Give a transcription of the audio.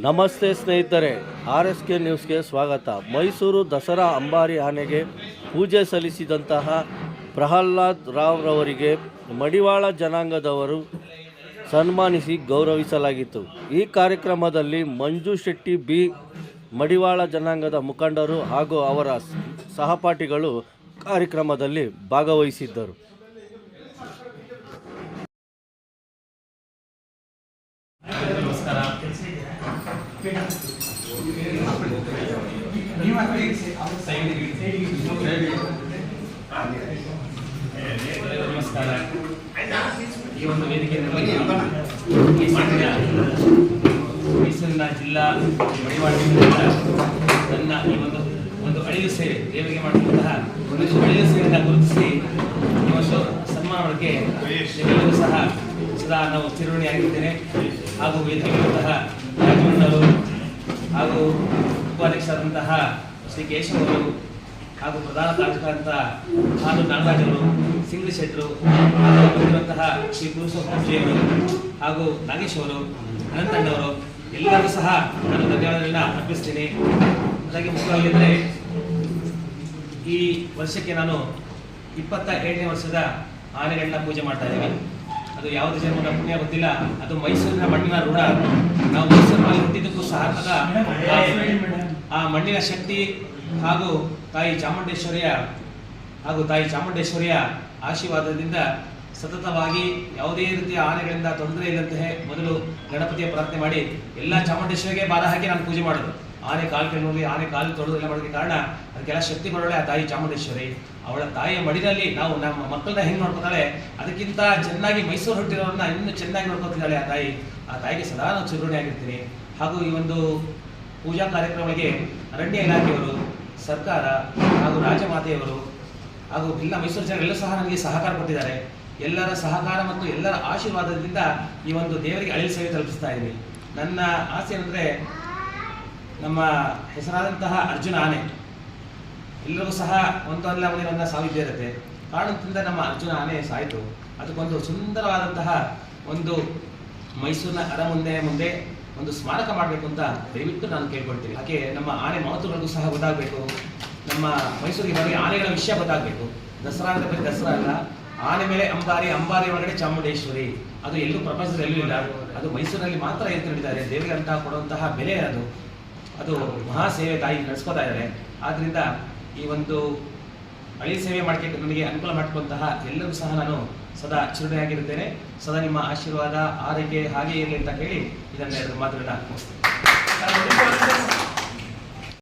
ನಮಸ್ತೆ ಸ್ನೇಹಿತರೆ, R S K ನ್ಯೂಸ್ಗೆ ಸ್ವಾಗತ. ಮೈಸೂರು ದಸರಾ ಅಂಬಾರಿ ಆನೆಗೆ ಪೂಜೆ ಸಲ್ಲಿಸಿದಂತಹ ಪ್ರಹ್ಲಾದ್ ರಾವ್ ರವರಿಗೆ ಮಡಿವಾಳ ಜನಾಂಗದವರು ಸನ್ಮಾನಿಸಿ ಗೌರವಿಸಲಾಗಿತ್ತು. ಈ ಕಾರ್ಯಕ್ರಮದಲ್ಲಿ ಮಂಜು ಶೆಟ್ಟಿ ಬಿ, ಮಡಿವಾಳ ಜನಾಂಗದ ಮುಖಂಡರು ಹಾಗೂ ಅವರ ಸಹಪಾಠಿಗಳು ಕಾರ್ಯಕ್ರಮದಲ್ಲಿ ಭಾಗವಹಿಸಿದ್ದರು. ನಮಸ್ಕಾರ. ನಮಸ್ಕಾರ. ಈ ಒಂದು ವೇದಿಕೆ ಮೈಸೂರಿನ ಜಿಲ್ಲಾ ಮಡಿವಾಳದಿಂದ ನನ್ನ ಈ ಒಂದು ಒಂದು ಅಳಿಲು ಸೇವೆ ದೇವರಿಗೆ ಮಾಡುವಂತಹ ಒಂದು ಅಳಿಲು ಸೇವೆಯನ್ನು ಗುರುತಿಸಿ ಈ ಒಂದು ಸನ್ಮಾನ ಮಾಡೋಕ್ಕೆ ಸಹ ಸದಾ ನಾವು ಚಿರಋಣಿಯಾಗಿದ್ದೇನೆ ಹಾಗೂ ವೇದಿಕೆಯಂತಹ ರಾಜಮಣ್ಣವರು ಹಾಗೂ ಉಪಾಧ್ಯಕ್ಷರಾದಂತಹ ಶ್ರೀ ಕೇಶವರು ಹಾಗೂ ಪ್ರಧಾನ ಕಾರ್ಯಕರ್ತ ಹಾಲು ನಾಗರಾಜರು ಸಿಂಗ್ಲಿ ಶೆಟ್ಟರು ಹಾಗೂ ಬಂದಿರುವಂತಹ ಶ್ರೀ ಪುರುಷೋತ್ತಮಜಿಯವರು ಹಾಗೂ ನಾಗೇಶ್ ಅವರು ಅನಂತಣ್ಣವರು, ಎಲ್ಲರೂ ಸಹ ನಾನು ಧನ್ಯವಾದಗಳನ್ನ ಅರ್ಪಿಸ್ತೀನಿ. ಅದಕ್ಕೆ ಮುಖ್ಯವಾಗಿ ಈ ವರ್ಷಕ್ಕೆ ನಾನು ಇಪ್ಪತ್ತ ಏಳನೇ ವರ್ಷದ ಆನೆಗಳನ್ನ ಪೂಜೆ ಮಾಡ್ತಾ ಇದ್ದೀವಿ ಅದು ಯಾವುದು ಜನ್ಮದ ಪುಣ್ಯ ಗೊತ್ತಿಲ್ಲ. ಅದು ಮೈಸೂರಿನ ಮಣ್ಣಿನ ಋಣ ನಾವು ಮೈಸೂರಿನಲ್ಲಿ ಹುಟ್ಟಿದ್ದಕ್ಕೂ ಸಹ ಆ- ಮಣ್ಣಿನ ಶಕ್ತಿ ಹಾಗೂ ತಾಯಿ ಚಾಮುಂಡೇಶ್ವರಿಯ ಹಾಗೂ ತಾಯಿ ಚಾಮುಂಡೇಶ್ವರಿಯ ಆಶೀರ್ವಾದದಿಂದ ಸತತವಾಗಿ ಯಾವುದೇ ರೀತಿಯ ಆನೆಗಳಿಂದ ತೊಂದರೆ ಇಲ್ಲಂತೆ ಮೊದಲು ಗಣಪತಿಯ ಪ್ರಾರ್ಥನೆ ಮಾಡಿ ಎಲ್ಲ ಚಾಮುಂಡೇಶ್ವರಿಗೆ ಬಾರ ಹಾಕಿ ನಾನು ಪೂಜೆ ಮಾಡೋದು. ಆನೆ ಕಾಲು ಕೆಳಗೆ ಆನೆ ಕಾಲು ತೊಳೆದು ಎಲ್ಲ ಮಾಡೋದಕ್ಕೆ ಕಾರಣ, ಅದಕ್ಕೆಲ್ಲ ಶಕ್ತಿ ಕೊಡೋಳೆ ಆ ತಾಯಿ ಚಾಮುಂಡೇಶ್ವರಿ. ಅವಳ ತಾಯಿಯ ಮಡಿದಲ್ಲಿ ನಾವು ನಮ್ಮ ಮಕ್ಕಳನ್ನ ಹೆಂಗೆ ನೋಡ್ಕೊತಾಳೆ ಅದಕ್ಕಿಂತ ಚೆನ್ನಾಗಿ ಮೈಸೂರು ಹುಟ್ಟಿರೋರನ್ನ ಇನ್ನೂ ಚೆನ್ನಾಗಿ ನೋಡ್ಕೊತಿದ್ದಾಳೆ ಆ ತಾಯಿ. ಆ ತಾಯಿಗೆ ಸದಾ ನಾವು ಚಿರುಣೆ ಆಗಿರ್ತೀನಿ ಹಾಗೂ ಈ ಒಂದು ಪೂಜಾ ಕಾರ್ಯಕ್ರಮಗಳಿಗೆ ಅರಣ್ಯ ಇಲಾಖೆಯವರು, ಸರ್ಕಾರ ಹಾಗೂ ರಾಜಮಾತೆಯವರು ಹಾಗೂ ಎಲ್ಲ ಮೈಸೂರು ಜನರೆಲ್ಲ ಸಹ ನನಗೆ ಸಹಕಾರ ಕೊಟ್ಟಿದ್ದಾರೆ. ಎಲ್ಲರ ಸಹಕಾರ ಮತ್ತು ಎಲ್ಲರ ಆಶೀರ್ವಾದದಿಂದ ಈ ಒಂದು ದೇವರಿಗೆ ಅಳಿಲು ಸೇವೆ ತಲುಪಿಸ್ತಾ ಇದ್ದೀನಿ ನನ್ನ ಆಸೆ ಏನಂದ್ರೆ ನಮ್ಮ ಹೆಸರಾದಂತಹ ಅರ್ಜುನ ಆನೆ. ಎಲ್ಲರಿಗೂ ಸಹ ಒಂದಲ್ಲ ಒಂದಿನ ಸಾವಿದ್ದೇ ಇರುತ್ತೆ. ಕಾರಣದಿಂದ ನಮ್ಮ ಅರ್ಜುನ ಆನೆ ಸಾಯಿತು. ಅದಕ್ಕೊಂದು ಸುಂದರವಾದಂತಹ ಒಂದು ಮೈಸೂರಿನ ಅರಮುಂದೆ ಮುಂದೆ ಒಂದು ಸ್ಮಾರಕ ಮಾಡಬೇಕು ಅಂತ ದಯವಿಟ್ಟು ನಾನು ಕೇಳ್ಕೊಳ್ತೀನಿ. ಹಾಗೆ ನಮ್ಮ ಆನೆ ಮಹತ್ವಗಳಿಗೂ ಸಹ ಗೊತ್ತಾಗಬೇಕು. ನಮ್ಮ ಮೈಸೂರಿಗೆ ಬರೀ ಆನೆಗಳ ವಿಷಯ ಗೊತ್ತಾಗಬೇಕು. ದಸರಾ ಅಂತ ದಸರಾ ಅಲ್ಲ. ಆನೆ ಮೇಲೆ ಅಂಬಾರಿ ಅಂಬಾರಿ ಒಳಗಡೆ ಚಾಮುಂಡೇಶ್ವರಿ. ಅದು ಎಲ್ಲೂ ಪ್ರಪಂಚದಲ್ಲಿ ಎಲ್ಲೂ ಇಲ್ಲ. ಅದು ಮೈಸೂರಿನಲ್ಲಿ ಮಾತ್ರ ಎತ್ತಿಕೊಂಡಿದ್ದಾರೆ ದೇವರಿಗೆ ಅಂತ ಕೊಡುವಂತಹ ಬೆಲೆ ಅದು. ಅದು ಮಹಾ ಸೇವೆ ತಾಯಿ ನಡೆಸ್ಕೋತಾ ಇದ್ದಾರೆ. ಆದ್ದರಿಂದ ಈ ಒಂದು ಅಳಿ ಸೇವೆ ಮಾಡ್ಕೆ ನನಗೆ ಅನುಕೂಲ ಮಾಡಿಕೊಂತಹ ಎಲ್ಲರೂ ಸಹ ನಾನು ಸದಾ ಚಿರುಡೆಯಾಗಿರುತ್ತೇನೆ ಸದಾ ನಿಮ್ಮ ಆಶೀರ್ವಾದ, ಆರೈಕೆ ಹಾಗೆ ಇರಲಿ ಅಂತ ಹೇಳಿ ಇದನ್ನ ಎರಡು ಮಾತುಗಳನ್ನ ಮುಗಿಸ್ತೇನೆ.